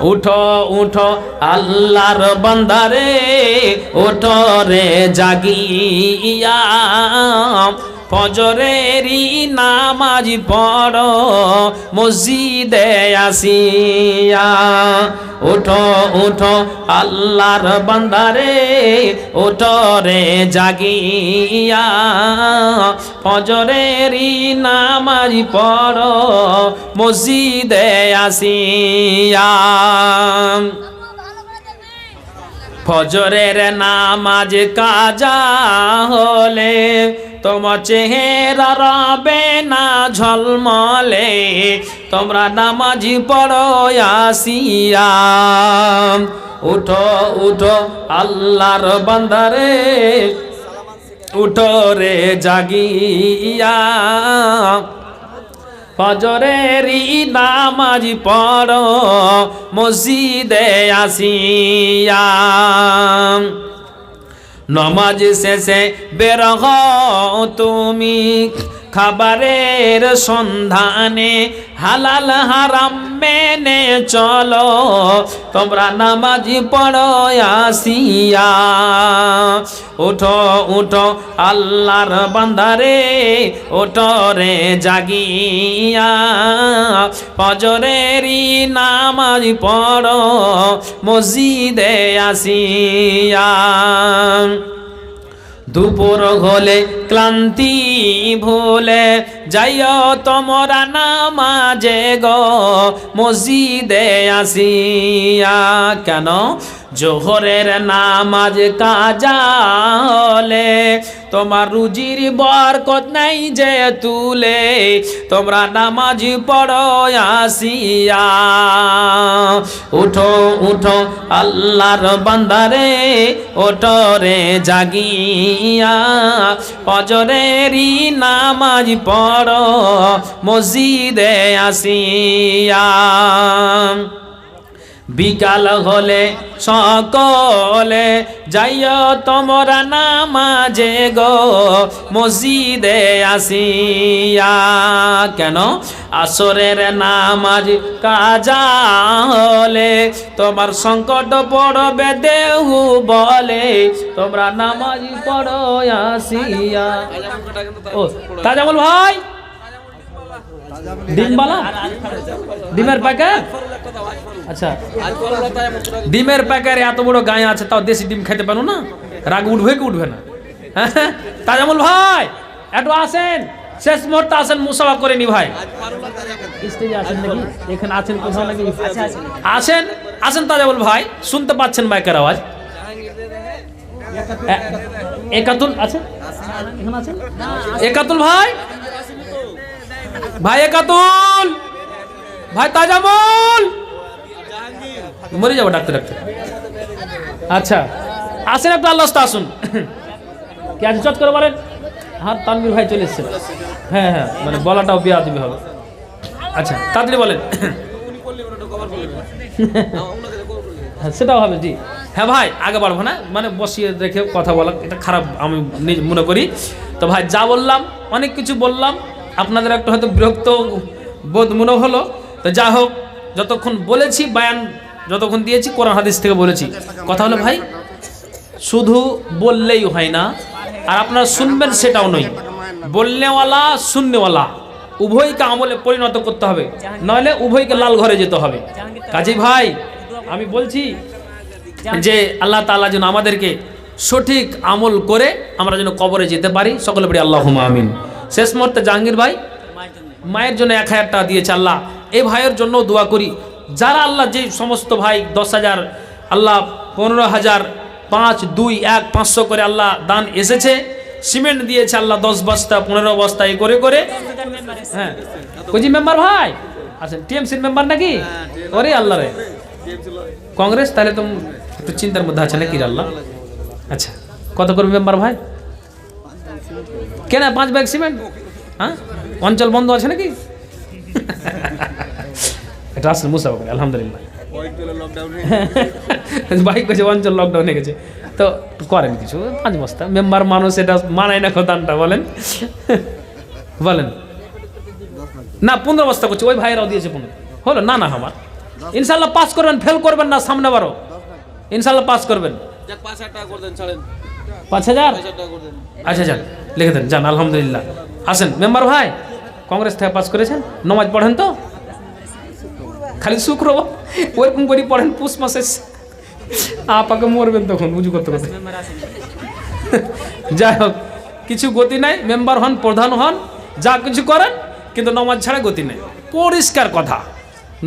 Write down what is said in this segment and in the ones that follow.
উঠো উঠো আল্লাহর বান্দারে উঠো রে জাগিয়া। ফজরেরই নামাজ পড়, মসজিদে আসিয়া। উঠো উঠো, আল্লাহর বান্দারে উঠো রে জাগিয়া। ফজরেরই নামাজ পড়ো, মসজিদে আসিয়া। ফজরের নামাজ কাজা হলে তোমার চেহারা রবে না ঝলমলে, তোমরা নামাজি পড়ো আসিয়া। উঠো উঠো আল্লাহর বান্দারে, উঠো রে জাগিয়া। ফজরেরই নামাজ পড়ো, মসজিদে আসিয়া। নমাজ শেষে বের তুমি খাবারের সন্ধানে হালাল হারাম মেনে চলো তোমরা নামাজ পড়ো আসিয়া উঠো উঠো, আল্লাহর বান্দারে ওঠো রে জাগিয়া। ফজরেরই নামাজ পড়ো, মসজিদে আসিয়া। দুপুর হলে ক্লান্তি ভুলে যাইও তোমরা নামাজে গো, মসজিদে আসিয়া। কেন? জোহরের নামাজ কাজা হলে তোমার রুজির বরকত নাই যে তুলে, তোমরা নামাজ পড়ো আসিয়া। উঠো উঠো, আল্লাহর বান্দারে, ওঠো রে জাগিয়া। ফজরেরই নামাজ পড়ো, মসজিদে আসিয়া। বিকাল হলে সকলে যাইও তোমরা নামাজে গো, মসজিদে আসিয়া। কেন? আসরের নামাজ কাজা হলে তোমার সংকট পড়বে, দেহু বলে তোমরা নামাজ পড়ো, আসিয়া। ও তাজামুল ভাই। ডিমবালা? ডিমের প্যাকেট? আচ্ছা। ডিমের প্যাকেট এত বড় গায়ে আছে তাও দেশি ডিম খেতে পারো না? রাগ উঠবে কি উঠবে না? হ্যাঁ তাজামুল ভাই একটু আসেন শেষ মুহূর্তে আসেন মুসাফা করে নি ভাই। আছেন এখানে আছেন কোথাও নাকি? আসেন আসেন তাজামুল ভাই শুনতে পাচ্ছেন মাইকের আওয়াজ। একাতুল আছে এখানে আছেন? একাতুল ভাই? ভাই একাতুল ভাই তাজামুল মরে যাব ডাক্তার ডাক্তার আচ্ছা আসেন একটু আল্লাহ আসুন। কি আছে চট করে বলেন? হ্যাঁ তানবির ভাই চলে এসছে। হ্যাঁ হ্যাঁ মানে বলাটাও বিয়া দিবি হবে। আচ্ছা তাড়াতাড়ি বলেন। হ্যাঁ সেটাও হবে, জি। হ্যাঁ ভাই, আগে বাড়বো না। মানে বসিয়ে রেখে কথা বলা এটা খারাপ আমি মনে করি। তো ভাই, যা বললাম, অনেক কিছু বললাম। আপনাদের একটু হয়তো বিরক্ত বোধ মনে হলো। তো যা হোক, যতক্ষণ বলেছি, বায়ান যতক্ষণ দিয়েছি, কোরআন হাদিস থেকে বলেছি। কথা হলো, ভাই, শুধু বললেই হয় না, আর আপনারা শুনবেন সেটাও নয়। বললেওয়ালা শূন্যওয়ালা উভয়কে আমলে পরিণত করতে হবে। নইলে উভয়কে লাল ঘরে যেতে হবে। কাজী ভাই, আমি বলছি যে আল্লাহ তাআলা যেন আমাদেরকে সঠিক আমল করে আমরা যেন কবরে যেতে পারি। সকলে বলি আল্লাহ আমিন। শেষ মুহূর্তে জাহাঙ্গীর ভাই মায়ের জন্য এক হাজার টাকা দিয়েছে আল্লাহ। এই ভাইয়ের জন্য দোয়া করি। যারা আল্লাহ যে সমস্ত ভাই দশ হাজার, আল্লাহ পনেরো হাজার, পাঁচ, দুই, এক, পাঁচশো করে আল্লাহ দান এসেছে। সিমেন্ট দিয়েছে আল্লাহ দশ বস্তা, পনেরো বস্তা, এই করে করে। হ্যাঁ। কোজি মেম্বার ভাই? আচ্ছা টিএমসির মেম্বার নাকি? ওরে আল্লাহ রে। কংগ্রেস? তাহলে তো একটু চিন্তার মধ্যে আছে নাকি আল্লাহ? আচ্ছা কত করবে মেম্বার ভাই? কেন, পাঁচ ব্যাগ সিমেন্ট? হ্যাঁ? অঞ্চল বন্ধ আছে নাকি? এটা আসলে মুসাফা করে, আলহামদুলিল্লাহ। বাইক করছে অঞ্চল লকডাউনে গেছে। তো করেন কিছু, পাঁচ বস্তা। মেম্বার মানুষ এটা মানায় না দানটা বলেন। বলেন। না, পনেরো বস্তা করছে, ওই ভাইরাও দিয়েছে পনেরো। হলো, না না, আমার। ইনশাল্লাহ পাস করবেন ফেল করবেন না, সামনে বারো। ইনশাল্লাহ পাস করবেন। পাঁচ হাজার? আচ্ছা যান লিখে দেন যান আলহামদুলিল্লাহ। আসেন মেম্বার ভাই কংগ্রেস থেকে পাস করেছেন নমাজ পড়েন তো? খালি শুক্রবার ওরকম করে পড়েন পুষ মাসে আপাকে মরবেন তখন করতে করতে। যাই হোক কিছু গতি নাই মেম্বার হন প্রধান হন যা কিছু করেন কিন্তু নমাজ ছাড়া গতি নেই। পরিষ্কার কথা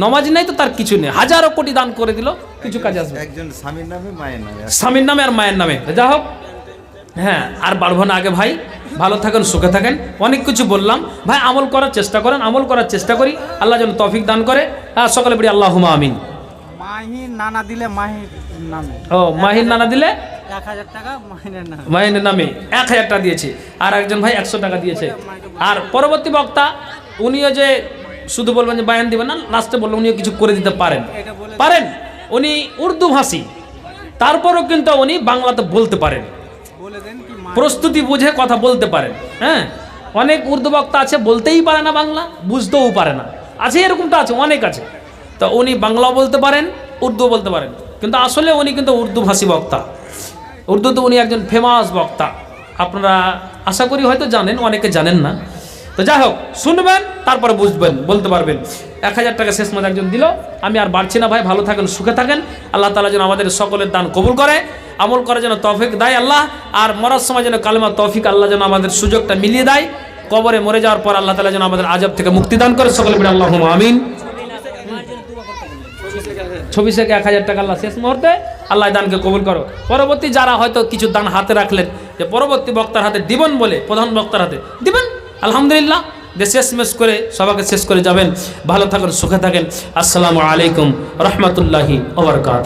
নমাজ নেই তো তার কিছু নেই। হাজারো কোটি দান করে দিল কিছু কাজে আসবে একজন স্বামীর নামে মায়ের নামে। স্বামীর নামে আর মায়ের নামে। যা হোক হ্যাঁ আর বাড়বো না আগে ভাই। ভালো থাকেন সুখে থাকেন। অনেক কিছু বললাম। ভাই আমল করার চেষ্টা করেন আমল করার চেষ্টা করি। আল্লাহ যেন তৌফিক দান করে। হ্যাঁ সকালে বলি আল্লাহ আমিন। মাহি নানা দিলে মাহি নামে। ও মাহির নানা দিলে? মাহিনের নামে। এক হাজার টাকা দিয়েছে। আর একজন ভাই একশো টাকা দিয়েছে। আর পরবর্তী বক্তা উনিও যে শুধু বলবেন যে বায়ান দিবেন না লাস্টে বললেন উনিও কিছু করে দিতে পারেন। পারেন? উনি উর্দু ভাষী। তারপরও কিন্তু উনি বাংলাতে বলতে পারেন। প্রস্তুতি বুঝে কথা বলতে পারেন হ্যাঁ? অনেক উর্দু বক্তা আছে, বলতেই পারে না বাংলা, বুঝতেও পারে না। আছে, এরকমটা আছে, অনেক আছে। তো উনি বাংলাও বলতে পারেন উর্দু বলতে পারেন। কিন্তু আসলে উনি কিন্তু উর্দু ভাষী বক্তা। উর্দুতে উনি একজন ফেমাস বক্তা। আপনারা আশা করি হয়তো জানেন, অনেকে জানেন না। তো যাই হোক, শুনবেন, তারপরে বুঝবেন, বলতে পারবেন। এক হাজার টাকা শেষ মধ্যে একজন দিল। আমি আর বাড়ছি না ভাই, ভালো থাকেন, সুখে থাকেন। আল্লাহ তালা যেন আমাদের সকলের দান কবুল করে। আমল করার জন্য তফিক দেয় আল্লাহ, আর মরার সময় যেন কালেমা তফিক আল্লাহ যেন আমাদের সুযোগটা মিলিয়ে দেয়। কবরে মরে যাওয়ার পর আল্লাহ তালা যেন আমাদের আজব থেকে মুক্তি দান করে। সকলে বলে আল্লাহ আমিন। ছবিশ থেকে এক হাজার টাকা আল্লাহ শেষ মুহূর্তে আল্লাহ দানকে কবুল করো। পরবর্তী যারা হয়তো কিছু দান হাতে রাখলেন, যে পরবর্তী বক্তার হাতে দিবেন বলে, প্রধান বক্তার হাতে দিবেন, আলহামদুলিল্লাহ। যে শেষ মেশ করে সবাইকে শেষ করে যাবেন। ভালো থাকেন, সুখে থাকেন। আসসালামু আলাইকুম, রহমতুল্লাহি ওবরকাত